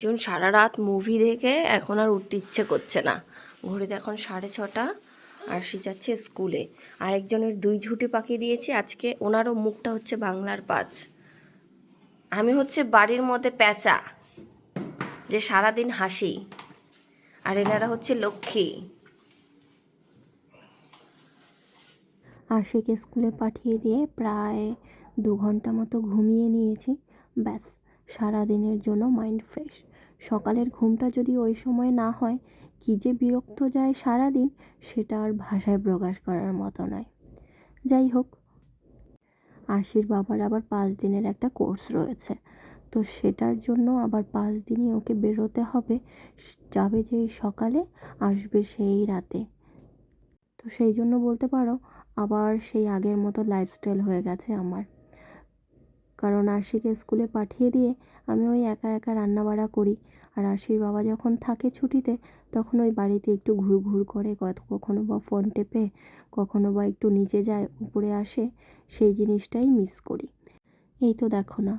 যেমন সারা রাত মুভি দেখে এখন আর উঠতে ইচ্ছে করছে না। ঘড়িতে এখন সাড়ে ছটা আর সে যাচ্ছে স্কুলে আরেকজনের দুই ঝুঁটি পাখি দিয়েছি, আজকে ওনারও মুখটা হচ্ছে বাংলার পাঁচ। আমি হচ্ছে বাড়ির মধ্যে প্যাঁচা, যে সারাদিন হাসি। আর এনারা হচ্ছে লক্ষ্মী। আশিকে স্কুলে পাঠিয়ে দিয়ে প্রায় দু ঘণ্টা মতো ঘুমিয়ে নিয়েছি। ব্যাস সারা দিনের জন্য মাইন্ড ফ্রেশ সকালের ঘুমটা যদি ওই সময় না হয়, কী যে বিরক্ত যায় সারা দিন সেটা আর ভাষায় প্রকাশ করার মতো নয়। যাই হোক আশির বাবার আবার পাঁচ দিনের একটা কোর্স রয়েছে। তো সেটার জন্য আবার পাঁচ দিনই ওকে বেরোতে হবে। যাবে যে সকালে, আসবে সেই রাতে। তো সেই জন্য বলতে পারো, আবার সেই আগের মতো লাইফস্টাইল হয়ে গেছে আমার। কারণ আরশিকে স্কুলে পাঠিয়ে দিয়ে আমি ওই একা একা রান্নাবাড়া করি। আর আরশির বাবা যখন থাকে ছুটিতে, তখন ওই বাড়িতে একটু ঘুর ঘুর করে কখনো বা ফোন টেপে, কখনো বা একটু নিচে যায়, উপরে আসে, সেই জিনিসটাই মিস করি। এই তো দেখো না,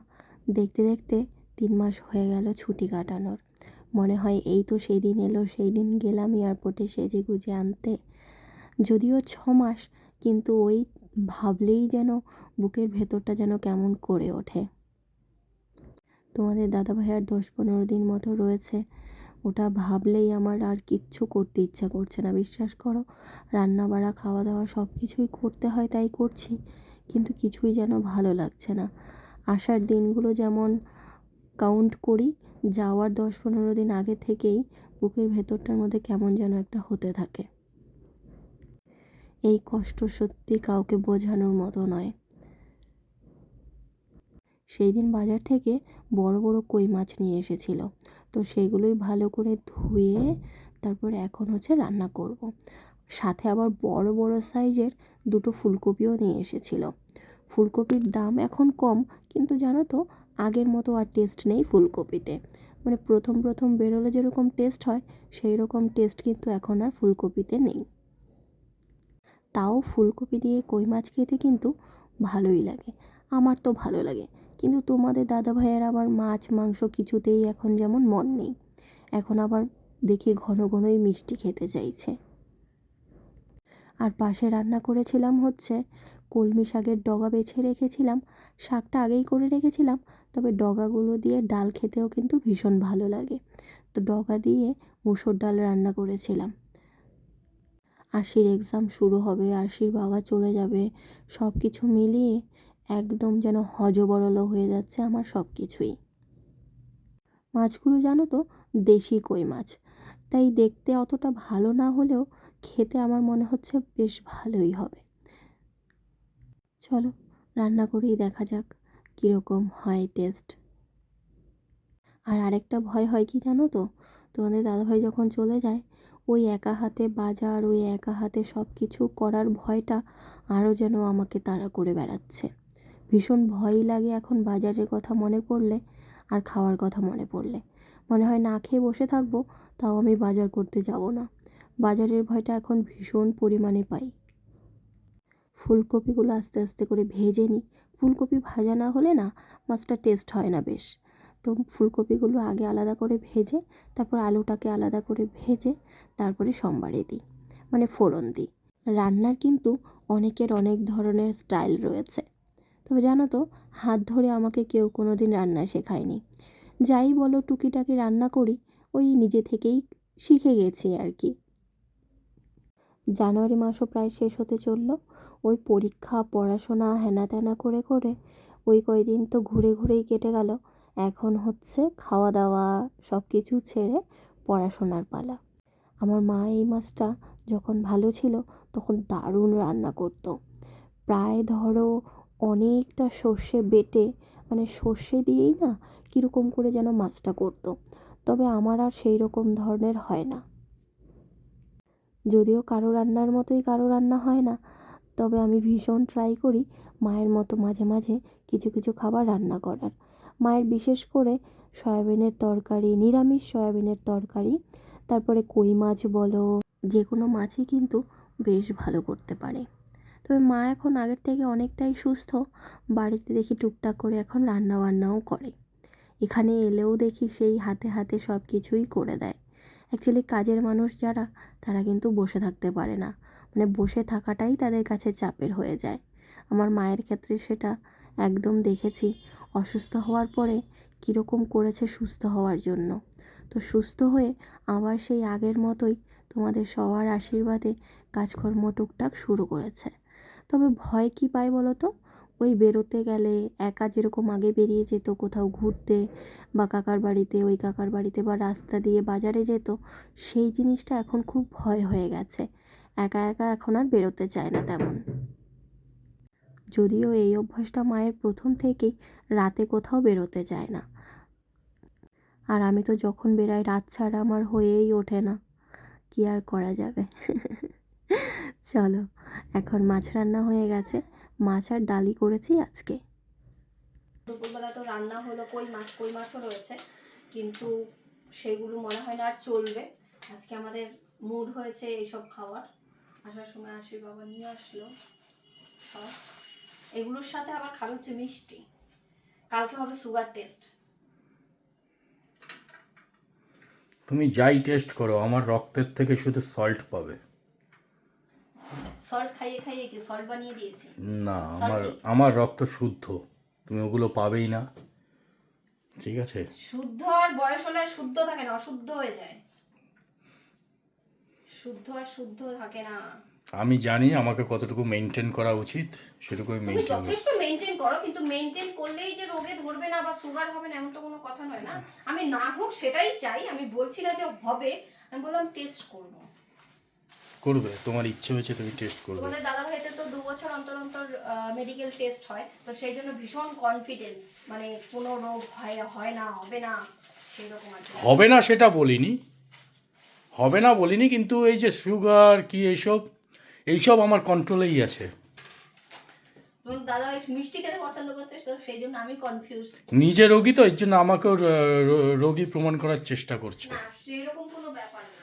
দেখতে দেখতে তিন মাস হয়ে গেল ছুটি কাটানোর। মনে হয় এই তো সেই দিন এলো, সেই দিন গেলাম এয়ারপোর্টে সেজে গুজে আনতে। যদিও ছ মাস কিন্তু ওই ভাবলেই যেন বুকের ভেতরটা যেন কেমন করে ওঠে। তোমাদের দাদা ভাইয়ার দশ পনেরো দিন মতো রয়েছে। ওটা ভাবলেই আমার আর কিচ্ছু করতে ইচ্ছা করছে না। বিশ্বাস করো রান্না বাড়া খাওয়া দাওয়া সব কিছুই করতে হয় তাই করছি, কিন্তু কিছুই যেন ভালো লাগছে না। আসার দিনগুলো যেমন কাউন্ট করি, যাওয়ার দশ পনেরো দিন আগে থেকেই বুকের ভেতরটার মধ্যে কেমন যেন একটা হতে থাকে। এই কষ্ট সত্যি কাউকে বোঝানোর মতো নয়। সেই দিন বাজার থেকে বড় বড় কই মাছ নিয়ে এসেছিল। তো সেগুলোই ভালো করে ধুয়ে তারপর এখন হচ্ছে রান্না করব। সাথে আবার বড় বড় সাইজের দুটো ফুলকপিও নিয়ে এসেছিল। ফুলকপির দাম এখন কম, কিন্তু জানো তো, আগের মতো আর টেস্ট নেই ফুলকপিতে। মানে প্রথম প্রথম বেরোলে যেরকম টেস্ট হয় সেই রকম টেস্ট কিন্তু এখন আর ফুলকপিতে নেই। তাও ফুলকপি দিয়ে কই মাছ খেতে কিন্তু ভালোই লাগে। আমার তো ভালো লাগে। কিন্তু তোমাদের দাদা ভাইয়ের আবার মাছ, মাংস কিছুতেই এখন যেমন মন নেই। এখন আবার দেখি ঘন ঘনই মিষ্টি খেতে চাইছে। আর পাশে রান্না করেছিলাম হচ্ছে কলমি শাকের ডগা বেছে রেখেছিলাম। শাকটা আগেই করে রেখেছিলাম, তবে ডগাগুলো দিয়ে ডাল খেতেও কিন্তু ভীষণ ভালো লাগে। তো ডগা দিয়ে মুসুর ডাল রান্না করেছিলাম। আশির এক্সাম শুরু হবে আশির বাবা চলে যাবে সব কিছু মিলিয়ে একদম যেন হজবরল হয়ে যাচ্ছে আমার সব কিছুই মাছগুলো জানো তো, দেশি কই মাছ। তাই দেখতে অতটা ভালো না হলেও খেতে আমার মনে হচ্ছে বেশ ভালোই হবে। চলো, রান্না করেই দেখা যাক কীরকম হয় টেস্ট আর আরেকটা ভয় হয় কি জানো তো? তোমাদের দাদাভাই যখন চলে যায় ওই একা হাতে বাজার ওই একা হাতে সব কিছু করার ভয়টা আরও যেন আমাকে তাড়া করে বেড়াচ্ছে। ভীষণ ভয়ই লাগে এখন বাজারের কথা মনে পড়লে আর খাওয়ার কথা মনে পড়লে। মনে হয় না খেয়ে বসে থাকব, তাও আমি বাজার করতে যাব না। বাজারের ভয়টা এখন ভীষণ পরিমাণে পাই। ফুলকপিগুলো আস্তে আস্তে করে ভেজে নিই। ফুলকপি ভাজা না হলে না, মাছটা টেস্ট হয় না বেশ। তো ফুলকপিগুলো আগে আলাদা করে ভেজে, তারপর আলুটাকে আলাদা করে ভেজে, তারপরে সোমবারে দিই মানে ফোড়ন দিই। রান্নার কিন্তু অনেকের অনেক ধরনের স্টাইল রয়েছে। তবে জানো তো, হাত ধরে আমাকে কেউ কোনো দিন রান্না শেখায়নি। যাই বলো টুকিটাকি রান্না করি, ওই নিজে থেকেই শিখে গেছি আর কি। জানুয়ারি মাসও প্রায় শেষ হতে চলল, ওই পরীক্ষা, পড়াশোনা হেনা তেনা করে করে ওই কয়দিন তো ঘুরে ঘুরেই কেটে গেল। এখন হচ্ছে খাওয়া দাওয়া সব কিছু ছেড়ে পড়াশোনার পালা। আমার মা এই মাছটা যখন ভালো ছিল তখন দারুণ রান্না করতো। প্রায় ধরো অনেকটা সর্ষে বেটে মানে সর্ষে দিয়েই না কীরকম করে যেন মাছটা করতো। তবে আমার আর সেই রকম ধরনের হয় না। যদিও কারও রান্নার মতোই কারও রান্না হয় না তবে আমি ভীষণ ট্রাই করি মায়ের মতো মাঝে মাঝে কিছু কিছু খাবার রান্না করার। মায়ের বিশেষ করে সয়াবিনের তরকারি, নিরামিষ সয়াবিনের তরকারি, তারপরে কই মাছ বলো যে কোনো মাছই কিন্তু বেশ ভালো করতে পারে। তবে মা এখন আগের থেকে অনেকটাই সুস্থ, বাড়িতে দেখি টুকটাক করে এখন রান্না বান্নাও করে। এখানে এলেও দেখি সেই হাতে হাতে সব কিছুই করে দেয়। অ্যাকচুয়ালি কাজের মানুষ যারা, তারা কিন্তু বসে থাকতে পারে না। মানে বসে থাকাটাই তাদের কাছে চাপের হয়ে যায়। আমার মায়ের ক্ষেত্রে সেটা একদম দেখেছি। অসুস্থ হওয়ার পরে কীরকম করেছে সুস্থ হওয়ার জন্য। তো সুস্থ হয়ে আবার সেই আগের মতোই তোমাদের সবার আশীর্বাদে কাজকর্ম টুকটাক শুরু করেছে। তবে ভয় কী পায় বলো তো ওই বেরোতে গেলে একা যেরকম আগে বেরিয়ে যেত, কোথাও ঘুরতে বা কাকার বাড়িতে, ওই কাকার বাড়িতে বা রাস্তা দিয়ে বাজারে যেত, সেই জিনিসটা এখন খুব ভয় হয়ে গেছে। একা একা এখন আর বেরোতে চায় না তেমন। যদিও এই অভ্যাসটা মায়ের প্রথম থেকেই রাতে কোথাও বেরোতে চায় না। আর আমি তো যখন বেরাই, রাত ছাড়া আমার হয়েই ওঠে না। কি আর করা যাবে? চলো, এখন মাছ রান্না হয়ে গেছে। মাছ আর ডালি করেছি আজকে। দুপুরবেলা তো রান্না হলো কই মাছ, কই মাছও রয়েছে। কিন্তু সেগুলো মনে হয় না আর চলবে। আজকে আমাদের মুড হয়েছে এইসব খাওয়ার। আসার সময় আশির বাবা নিয়ে আসলো সব। এগুলোর সাথে আবার খাবে হচ্ছে মিষ্টি। কালকে হবে সুগার টেস্ট তুমি যাই টেস্ট করো আমার রক্তের থেকে শুধু সল্ট পাবে। সল্ট খাইয়ে খাইয়ে কি? সল্ট বানিয়ে দিয়েছি? না আমার আমার রক্ত শুদ্ধ। তুমি ওগুলো পাবেই না। ঠিক আছে? শুদ্ধ আর বয়স হলে শুদ্ধ থাকে না অশুদ্ধ হয়ে যায়। শুদ্ধ আর শুদ্ধ থাকে না। আমি জানি আমাকে কতটুকু মেনটেন করা উচিত সেটুকুই মেনটেন যথেষ্ট মেনটেন করো কিন্তু মেনটেন করলেই যে রোগে ধরবে না বা সুগার হবে না এমন তো কোনো কথা নয় না। আমি না হোক সেটাই চাই আমি বলছি না যে হবে আমি বললাম টেস্ট করব। করবে তোমার ইচ্ছে হয়েছে তুমি টেস্ট করবে। তোমাদের দাদা ভাইতে তো দু বছর অন্তর অন্তর মেডিকেল টেস্ট হয় তো সেই জন্য ভীষণ কনফিডেন্স মানে কোনো রোগ হয় হয় না হবে না সেরকম হবে না সেটা বলিনি হবে না বলিনি কিন্তু এই যে সুগার কি এইসব এইসব আমার কন্ট্রোলেই আছে। তোমার দাদা ভাই মিষ্টি খেতে পছন্দ করছে তো সেই জন্য আমি কনফিউজ নিজে রোগী তো এর জন্য আমাকেও রোগী প্রমাণ করার চেষ্টা করছে। না সেরকম কোনো ব্যাপার নেই।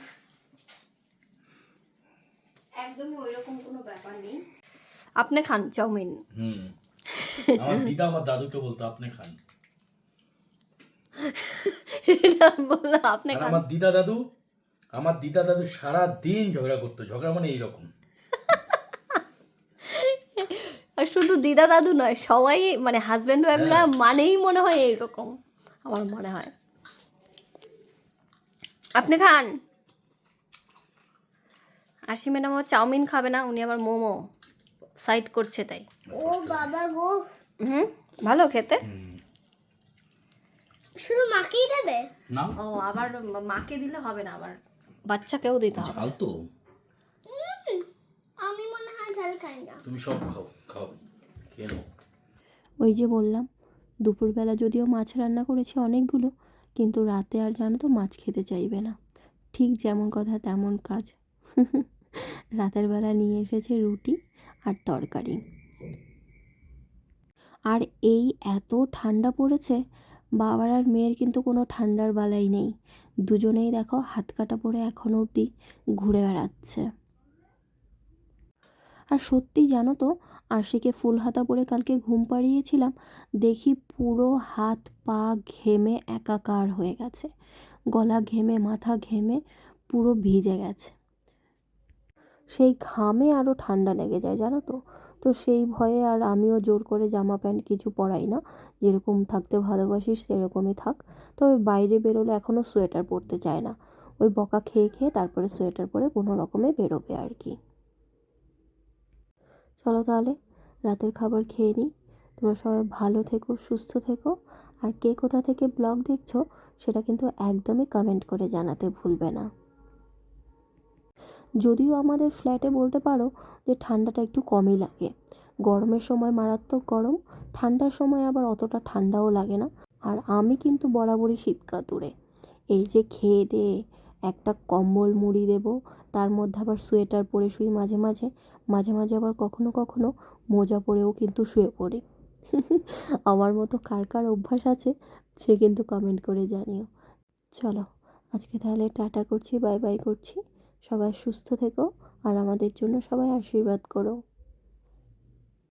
একদমই ওইরকম কোনো ব্যাপার নেই। আপনি খান চাউমিন। হুম। আমার দিদা আমার দাদুকে বলতো আপনি খান। আপনি খান। আমার দিদা দাদু আমার দিদা দাদু সারা দিন ঝগড়া করতো ঝগড়া মানে এইরকম। আর শুধু দিদা দাদু নয় সবাই মানে হাজব্যান্ড ওয়াইফরা মানেই মনে হয় এইরকম আমার মনে হয়। আপনি খান? আশি ম্যাডাম আবার চাউমিন খাবে না উনি আবার মোমো সাইড করছে তাই। ও বাবা গো। হুম ভালো খেতে? শুধু মাকেই দেবে? না। ও আবার মাকে দিলে হবে না আবার। বাচ্চাকেও দিতে হবে। তো। আমি মনে হয় ঝাল খাই না। তুমি সব খাও খাও কেন ওই যে বললাম দুপুরবেলা যদিও মাছ রান্না করেছি অনেকগুলো কিন্তু রাতে আর জানো তো মাছ খেতে চাইবে না। ঠিক যেমন কথা তেমন কাজ। রাতের বেলা নিয়ে এসেছে রুটি আর তরকারি। আর এই এত ঠান্ডা পড়েছে বাবার আর মেয়ের কিন্তু কোনো ঠান্ডার বালাই নেই। দুজনেই দেখো হাত কাটা পরে এখনও অবধি ঘুরে বেড়াচ্ছে। আর সত্যি জানো তো আশিকে ফুল হাতা পরে কালকে ঘুম পাড়িয়েছিলাম, দেখি পুরো হাত পা ঘেমে একাকার হয়ে গেছে। গলা ঘেমে, মাথা ঘেমে পুরো ভিজে গেছে। সেই ঘামে আরও ঠান্ডা লেগে যায়, জানো তো? তো সেই ভয়ে আর আমিও জোর করে জামা প্যান্ট কিছু পরাই না। যেরকম থাকতে ভালোবাসিস সেরকমই থাক। তবে বাইরে বেরোলে এখনও সোয়েটার পরতে চায় না। ওই বকা খেয়ে খেয়ে তারপরে সোয়েটার পরে কোনো রকমে বেরোবে আর কি। চলো তাহলে, রাতের খাবার খেয়ে নিই। তোমরা সবাই ভালো থেকো, সুস্থ থেকো। আর কে কোথা থেকে ব্লগ দেখছ, সেটা কিন্তু একদমই কমেন্ট করে জানাতে ভুলবে না। যদিও আমাদের ফ্ল্যাটে বলতে পারো যে ঠান্ডাটা একটু কমই লাগে। গরমের সময় মারাত্মক গরম, ঠান্ডার সময় আবার অতটা ঠান্ডাও লাগে না। আর আমি কিন্তু বরাবরই শীতকাতুরে এই যে খেয়ে দিয়ে একটা কম্বল মুড়ি দেবো, তার মধ্যে আবার সোয়েটার পরে শুই মাঝে মাঝে মাঝে মাঝে আবার কখনো কখনো মোজা পরেও কিন্তু শুয়ে পড়ি। আমার মতো কার কার অভ্যাস আছে, সে কিন্তু কমেন্ট করে জানিও। চলো, আজকে তাহলে টাটা করছি বাই বাই করছি। সবাই সুস্থ থেকো আর আমাদের জন্য সবাই আশীর্বাদ করো।